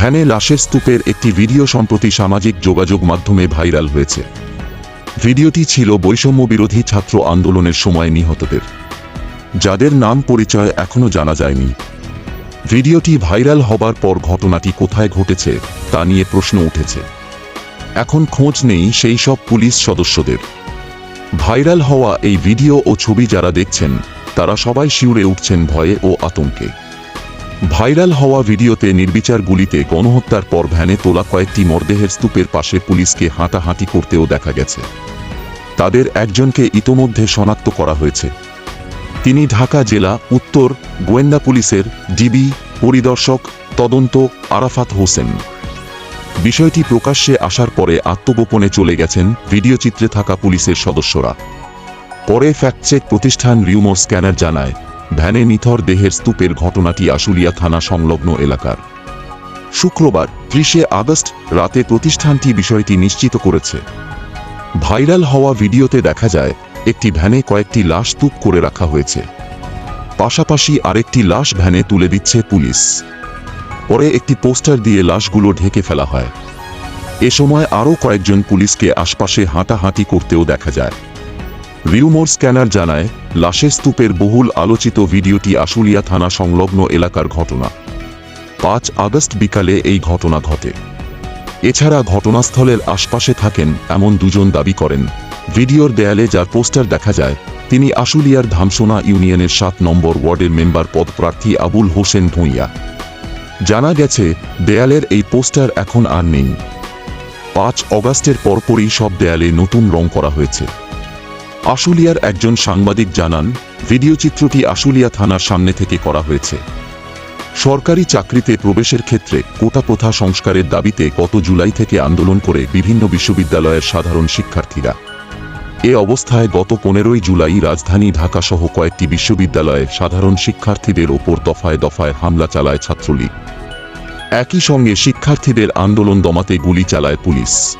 ভ্যানে লাশের স্তূপের একটি ভিডিও সম্প্রতি সামাজিক যোগাযোগ মাধ্যমে ভাইরাল হয়েছে। ভিডিওটি ছিল বৈষম্য বিরোধী ছাত্র আন্দোলনের সময় নিহতদের। যাদের নাম পরিচয় এখনও জানা যায়নি। ভিডিওটি ভাইরাল হবার পর ঘটনাটি কোথায় ঘটেছে, তা নিয়ে প্রশ্ন উঠেছে। এখন খোঁজ নেই সেই সব পুলিশ সদস্যদের। ভাইরাল হওয়া এই ভিডিও ও ছবি যারা দেখছেন, তারা সবাই শিউরে উঠছেন ভয়ে ও আতঙ্কে। ভাইরাল হওয়া ভিডিওতে নির্বিচার গুলিতে গণহত্যার পর ভ্যানে তোলা কয়েকটি মরদেহের স্তূপের পাশে পুলিশকে হাঁটাহাঁটি করতেও দেখা গেছে। তাদের একজনকে ইতোমধ্যে শনাক্ত করা হয়েছে। তিনি ঢাকা জেলা, উত্তর গোয়েন্দা পুলিশের ডিবি, পরিদর্শক, তদন্ত, আরাফাত হোসেন। বিষয়টি প্রকাশ্যে আসার পরে আত্মগোপনে চলে গেছেন ভিডিও চিত্রে থাকা পুলিশের সদস্যরা। পরে ফ্যাক্টচেক প্রতিষ্ঠান রিউমোর স্ক্যানার জানায় ভ্যানে নিথর দেহের স্তূপের ঘটনাটি আশুলিয়া থানা সংলগ্ন এলাকার। শুক্রবার, ত্রিশে আগস্ট, রাতে প্রতিষ্ঠানটি বিষয়টি নিশ্চিত করেছে। ভাইরাল হওয়া ভিডিওতে দেখা যায়, একটি ভ্যানে কয়েকটি লাশ স্তূপ করে রাখা হয়েছে। পাশাপাশি আরেকটি লাশ ভ্যানে তুলে দিচ্ছে পুলিশ। পরে একটি পোস্টার দিয়ে লাশগুলো ঢেকে ফেলা হয়। এ সময় আরও কয়েকজন পুলিশকে আশপাশে হাঁটাহাঁটি করতেও দেখা যায়। রিউমোর স্ক্যানার জানায়, লাশের স্তূপের বহুল আলোচিত ভিডিওটি আশুলিয়া থানা সংলগ্ন এলাকার ঘটনা। পাঁচ আগস্ট বিকালে এই ঘটনা ঘটে। এছাড়া ঘটনাস্থলের আশপাশে থাকেন এমন দুজন দাবি করেন। ভিডিওর দেয়ালে যার পোস্টার দেখা যায়, তিনি আশুলিয়ার ধামসোনা ইউনিয়নের সাত নম্বর ওয়ার্ডের মেম্বার পদপ্রার্থী আবুল হোসেন ভূঁইয়া। জানা গেছে, দেয়ালের এই পোস্টার এখন আর নেই। পাঁচ অগাস্টের পরপরই সব দেয়ালে নতুন রং করা হয়েছে। আশুলিয়ার একজন সাংবাদিক জানান, ভিডিও চিত্রটি আশুলিয়া থানার সামনে থেকে করা হয়েছে। সরকারি চাকরিতে প্রবেশের ক্ষেত্রে কোটা প্রথা সংস্কারের দাবিতে গত জুলাই থেকে আন্দোলন করে বিভিন্ন বিশ্ববিদ্যালয়ের সাধারণ শিক্ষার্থীরা। এ অবস্থায় গত পনেরোই জুলাই রাজধানী ঢাকাসহ কয়েকটি বিশ্ববিদ্যালয়ে সাধারণ শিক্ষার্থীদের ওপর দফায় দফায় হামলা চালায় ছাত্রলীগ। একই সঙ্গে শিক্ষার্থীদের আন্দোলন দমাতে গুলি চালায় পুলিশ।